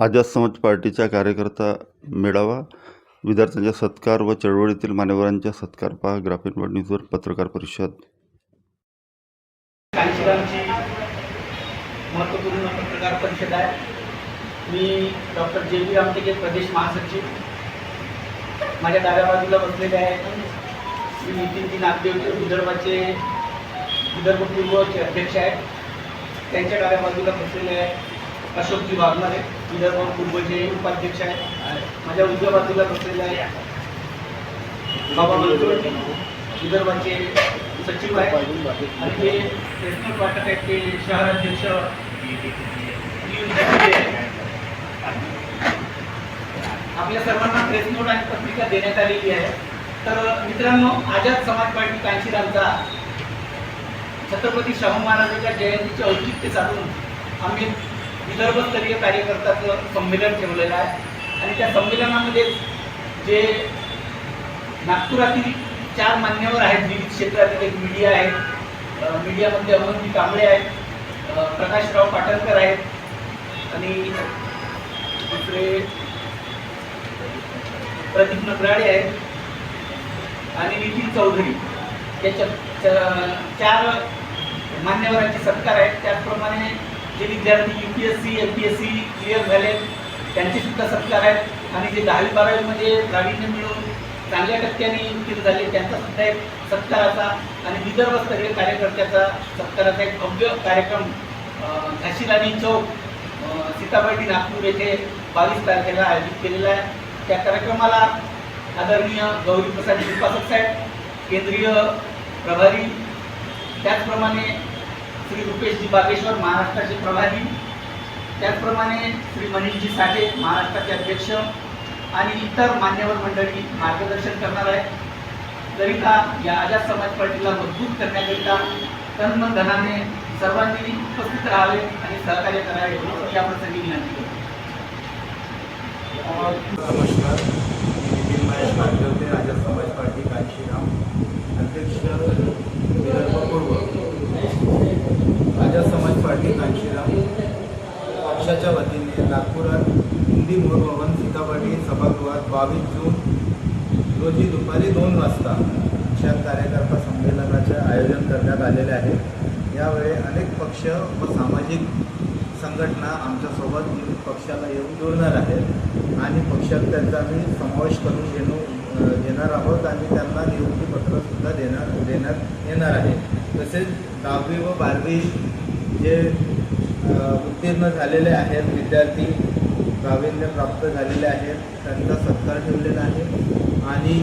आझाद समाज पार्टीचा कार्यकर्ता मेळावा विद्यार्थ्यांचा सत्कार व चळवळीतील मान्यवरांचा सत्कार पहा ग्रामीण वर्ड न्यूजवर पत्रकार परिषद. कांशीरामची महत्त्वपूर्ण पत्रकार परिषद आहे. मी डॉक्टर जे बी आमटेके प्रदेश महासचिव. माझ्या डाव्या बाजूला बसलेले आहेत. श्री नितीनजी नागदेवचे विदर्भाचे विदर्भ पूर्वचे अध्यक्ष आहेत. त्यांच्या डाव्या बाजूला बसलेले आहेत. अशोकजी वाघमारे. विदर्भ पूर्वचे उपाध्यक्ष आहेत माझ्या उजव्या बाजूला बसलेले आहेत बाबा मनसुरजी विदर्भाचे सचिव आहेत आणि ते प्रेसनोट वाटत आहेत ते शहराध्यक्ष आपल्या सर्वांना प्रेस नोट आणि पत्रिका देण्यात आलेली आहे. तर मित्रांनो आझाद समाज पार्टी कांशीरामचा छत्रपती शाहू महाराजांच्या जयंतीचे औचित्य साधून आम्ही विदर्भस्तरीय कार्यकर्त्याचं संमेलन ठेवलेलं आहे. आणि त्या संमेलनामध्ये जे नागपुरातील चार मान्यवर आहेत विविध क्षेत्रातील एक मीडिया आहे. मीडियामध्ये अवंती कांबळे आहेत प्रकाशराव पाटणकर आहेत आणि दुसरे प्रदीप नगराडे आहेत आणि नितीन चौधरी. याच्या चार मान्यवरांचे सत्कार आहेत. त्याचप्रमाणे जे विद्यार्थी U P S C M P S C clear झाले त्यांचे सुद्धा सत्कार आहेत. आणि जे दहावी बारावीमध्ये प्रावीण्य मिळून चांगल्या टक्क्यांनी उत्तीर्ण झाले त्यांचा सुद्धा एक सत्काराचा आणि विदर्भस्तरीय कार्यकर्त्याचा सत्काराचा एक भव्य कार्यक्रम अ, झाशी राणी चौक अ, सीताबर्डी नागपूर येथे बावीस तारखेला आयोजित केलेला आहे. त्या कार्यक्रमाला आदरणीय गौरीप्रसाद उपासक साहेब केंद्रीय प्रभारी त्याचप्रमाणे श्री रुपेशजी बागेश्वर महाराष्ट्राचे प्रभारी. त्याचप्रमाणे श्री मनीषजी साठे महाराष्ट्राचे अध्यक्ष आणि इतर मान्यवर मंडळी मार्गदर्शन करणार आहेत. करिता या आझाद समाज पार्टीला मजबूत करण्याकरिता तन धनाने सर्वांनी उपस्थित राहावे आणि सहकार्य करावे याप्रसंगी विनंती करतो. नमस्कार मी नितीन महेश नागदेवते आझाद समाज पार्टी कांशीराम अध्यक्ष विदर्भ पूर्व आझाद समाज पार्टी पक्षाच्या वतीने नागपुरात हिंदी मूळ भवन सभागृहात बावीस जून रोजी दुपारी दोन वाजता अशा कार्यकर्ता संमेलनाचे आयोजन करण्यात आलेले आहे. यावेळी अनेक पक्ष व सामाजिक संघटना आमच्यासोबत पक्षाला येऊन जुळणार आहेत आणि पक्षात त्यांचा आम्ही समावेश करून घेणू देणार घेणार आहोत आणि त्यांना नियुक्तीपत्रसुद्धा देणार देण्यात येणार आहे. तसेच दहावी व बारावी जे उत्तीर्ण झालेले आहेत विद्यार्थी प्रावीण्य प्राप्त झालेले आहेत त्यांचा सत्कार ठेवलेला आहे. आणि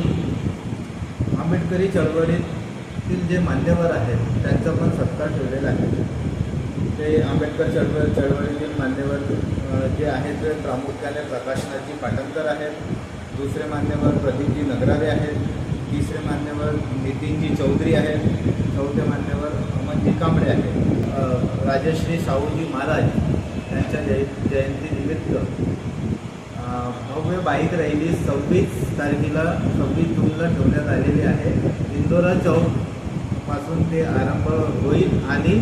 आंबेडकरी चळवळीतील जे मान्यवर आहेत त्यांचा पण सत्कार ठेवलेला आहे. ते आंबेडकर चळवळ चळवळीतील मान्यवर जे आहेत ते प्रामुख्याने प्रकाशनाची पाटणकर आहेत. दुसरे मान्यवर प्रदीपजी नगरारे आहेत. तिसरे मान्यवर नितीनजी चौधरी आहेत. चौथे मान्यवर अमनजी कांबळे आहेत. राजश्री साहूजी महाराज यांच्या जय जयंतीनिमित्त भव्य बाईक रॅली सव्वीस तारखेला सव्वीस जूनला ठेवण्यात आलेली आहे. इंदोरा चौकपासून ते आरंभ होईल आणि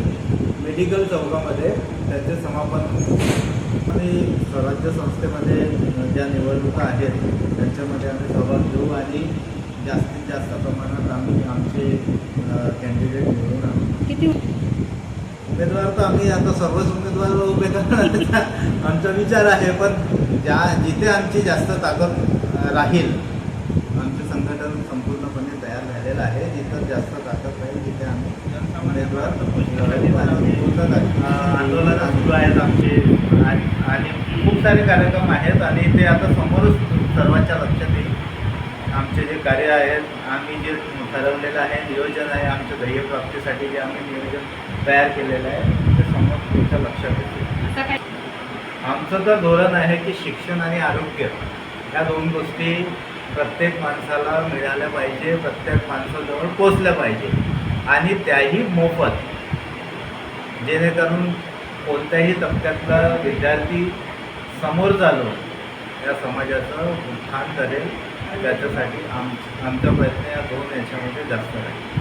मेडिकल चौकामध्ये त्याचे समापन आणि स्वराज्य संस्थेमध्ये ज्या निवडणुका आहेत त्यांच्यामध्ये आम्ही सहभाग घेऊ आणि जास्तीत जास्त प्रमाणात आम्ही आमचे कॅन्डिडेट निवडून आणू. किती उमेदवार तर आम्ही आता सर्वच उमेदवार उभे करण्याचा आमचा विचार आहे पण ज्या जिथे आमची जास्त ताकद राहील आमचे संघटन संपूर्णपणे तयार झालेलं आहे. जिथं जास्त ताकद राहील तिथे आम्ही उमेदवार आंदोलन सुरू आहेत आमचे. आणि आणि खूप सारे कार्यक्रम आहेत आणि ते आता समोरच सर्वांच्या आमचे जे कार्य आहेत आम्ही जे ठरवलेलं आहे नियोजन आहे आमच्या ध्येयप्राप्तीसाठी जे आम्ही नियोजन तयार केलेलं आहे ते समोर तुमच्या लक्षात काय? आमचं तर धोरण आहे की शिक्षण आणि आरोग्य या दोन गोष्टी प्रत्येक माणसाला मिळाल्या पाहिजे प्रत्येक माणसाजवळ पोचल्या पाहिजे. आणि त्याही मोफत. जेणेकरून कोणत्याही तबक्यातला विद्यार्थी समोर चालून या समाजाचं उत्थान करेल. त्याच्यासाठी आम आमचा प्रयत्न या दोन याच्यामध्ये जास्त राहील